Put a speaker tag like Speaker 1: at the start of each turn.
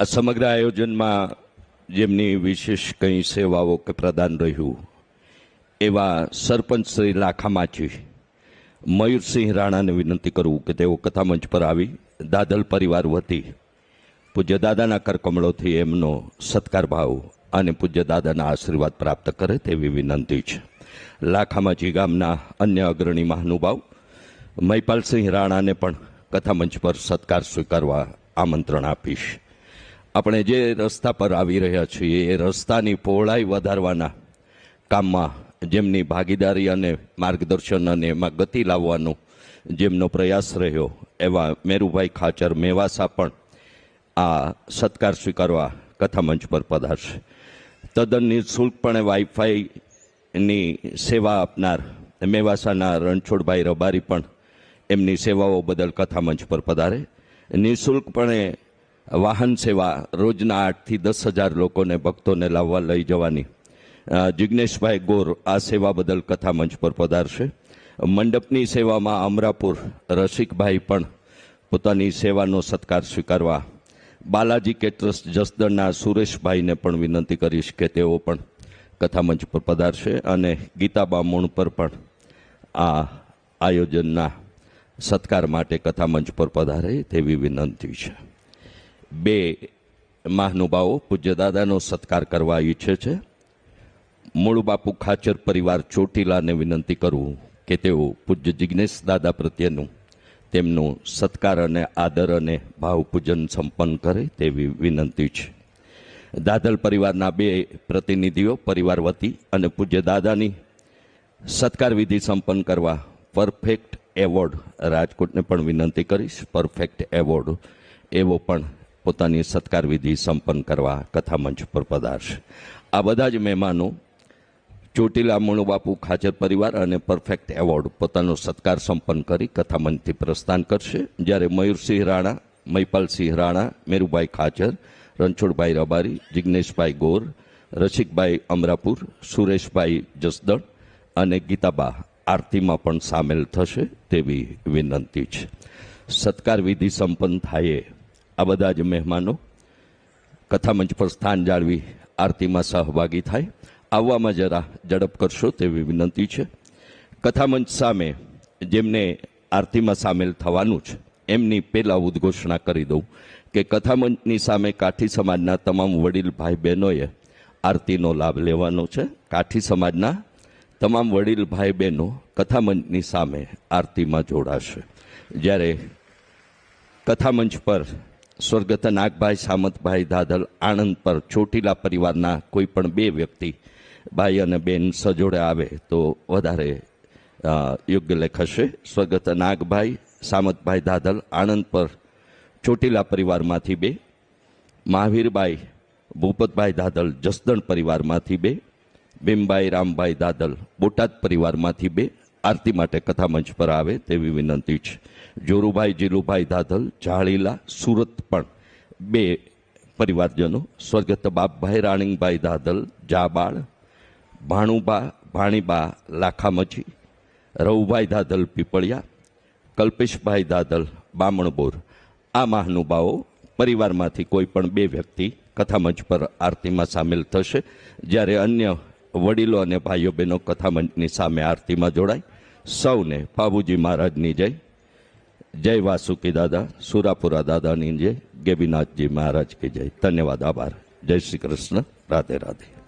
Speaker 1: આ સમગ્ર આયોજનમાં જેમની વિશેષ કંઈ સેવાઓ કે પ્રદાન રહ્યું, એવા સરપંચ શ્રી લાખામાચી મયુરસિંહ રાણાને વિનંતી કરું કે તેઓ કથામંચ પર આવી, દાદલ પરિવાર વતી પૂજ્ય દાદાના કરકમળોથી એમનો સત્કાર ભાવ અને પૂજ્ય દાદાના આશીર્વાદ પ્રાપ્ત કરે તેવી વિનંતી છે. લાખામાજી ગામના અન્ય અગ્રણી મહાનુભાવ મહિપાલસિંહ રાણાને પણ કથામંચ પર સત્કાર સ્વીકારવા આમંત્રણ આપીશ. આપણે જે રસ્તા પર આવી રહ્યા છીએ, એ રસ્તાની પહોળાઈ વધારવાના કામમાં જેમની ભાગીદારી અને માર્ગદર્શન અને એમાં ગતિ લાવવાનો જેમનો પ્રયાસ રહ્યો, એવા મેરુભાઈ ખાચર મેવાસા પણ આ સત્કાર સ્વીકારવા કથામંચ પર પધારશે. તદ્દન નિઃશુલ્કપણે વાઈફાઈની સેવા આપનાર મેવાસાના રણછોડભાઈ રબારી પણ એમની સેવાઓ બદલ કથામંચ પર પધારે. નિઃશુલ્કપણે વાહન સેવા રોજના આઠથી દસ હજાર લોકોને, ભક્તોને લાવવા લઈ જવાની. જિજ્ઞેશભાઈ ગોર આ સેવા બદલ કથામંચ પર પધારશે. મંડપની સેવામાં અમરાપુર રસિકભાઈ પણ પોતાની સેવાનો સત્કાર સ્વીકારવા. બાલાજી કેટરસ જસદણના સુરેશભાઈને પણ વિનંતી કરીશ કે તેઓ પણ કથામંચ પર પધારશે અને ગીતાબા મૂણ પર પણ આ આયોજનના સત્કાર માટે કથામંચ પર પધારે તેવી વિનંતી છે. બે મહાનુભાવો પૂજ્ય દાદાનો સત્કાર કરવા ઈચ્છે છે. મૂળ બાપુ ખાચર પરિવાર ચોટીલાને વિનંતી કરું કે તેઓ પૂજ્ય જિજ્ઞેશ દાદા પ્રત્યેનું તેમનું સત્કાર અને આદર અને ભાવપૂજન સંપન્ન કરે તેવી વિનંતી છે. દાદલ પરિવારના બે પ્રતિનિધિઓ, પરિવાર વતી અને પૂજ્ય દાદાની સત્કાર વિધિ સંપન્ન કરવા પરફેક્ટ એવોર્ડ રાજકોટને પણ વિનંતી કરીશ. પરફેક્ટ એવોર્ડ એવો પણ પોતાની સત્કાર વિધિ સંપન્ન કરવા કથામંચ પર પધારશે. આ બધા જ મહેમાનો ચોટીલા બાપુ ખાચર પરિવાર અને પરફેક્ટ એવોર્ડ પોતાનો સત્કાર સંપન્ન કરી કથામંચથી પ્રસ્થાન કરશે. જ્યારે મયુરસિંહ રાણા મહિપાલસિંહ રાણા, મેરુભાઈ ખાચર, રણછોડભાઈ રબારી જિજ્ઞેશભાઈ ગોર, રસિકભાઈ અમરાપુર, સુરેશભાઈ જસદણ અને ગીતાબા આરતીમાં પણ સામેલ થશે તેવી વિનંતી છે. સત્કાર વિધિ સંપન્ન થાય આ બધા જ મહેમાનો કથામંચ પર સ્થાન જાળવી આરતીમાં સહભાગી થાય. આવવામાં જરા ઝડપ કરશો તેવી વિનંતી છે. કથામંચ સામે જેમને આરતીમાં સામેલ થવાનું છે, એમની પહેલાં ઉદ્ઘોષણા કરી દઉં કે કથામંચની સામે કાઠી સમાજના તમામ વડીલ ભાઈ બહેનોએ આરતીનો લાભ લેવાનો છે. કાઠી સમાજના તમામ વડીલ ભાઈ બહેનો કથામંચની સામે આરતીમાં જોડાશે. જ્યારે કથામંચ પર સ્વર્ગસ્થ નાગભાઈ સામતભાઈ દાદલ આણંદ પર ચોટીલા પરિવારના કોઈ પણ બે વ્યક્તિ, ભાઈ અને બેન સજોડે આવે તો વધારે યોગ્ય યોગ્ય લેખાશે સ્વર્ગત નાગભાઈ સામતભાઈ દાદલ આણંદ પર ચોટીલા પરિવારમાંથી બે, મહાવીરભાઈ ભૂપતભાઈ દાદલ જસદણ પરિવારમાંથી બે, ભીમભાઈ રામભાઈ દાદલ બોટાદ પરિવારમાંથી બે આરતી માટે કથામંચ પર આવે તેવી વિનંતી છે. જોરુભાઈ, જીલુભાઈ ધાધલ, જાળીલા, સુરત પણ બે પરિવારજનો સ્વર્ગત બાપભાઈ રાણીંગભાઈ દાદલ જાબાળ, ભાણુબા, ભાણીબા, લાખામચી, રવુભાઈ દાદલ પીપળિયા, કલ્પેશભાઈ દાદલ બામણબોર. આ મહાનુભાવો પરિવારમાંથી કોઈ પણ બે વ્યક્તિ કથામંચ પર આરતીમાં સામેલ થશે. જ્યારે અન્ય વડીલો અને ભાઈઓ બહેનો કથામંચની સામે આરતીમાં જોડાય સૌને બાબુજી મહારાજની જય. જય વાસુકી દાદા, સુરાપુરા દાદાની જય ગેબીનાથજી મહારાજ કી જય. ધન્યવાદ, આભાર. જય શ્રી કૃષ્ણ. રાધે રાધે.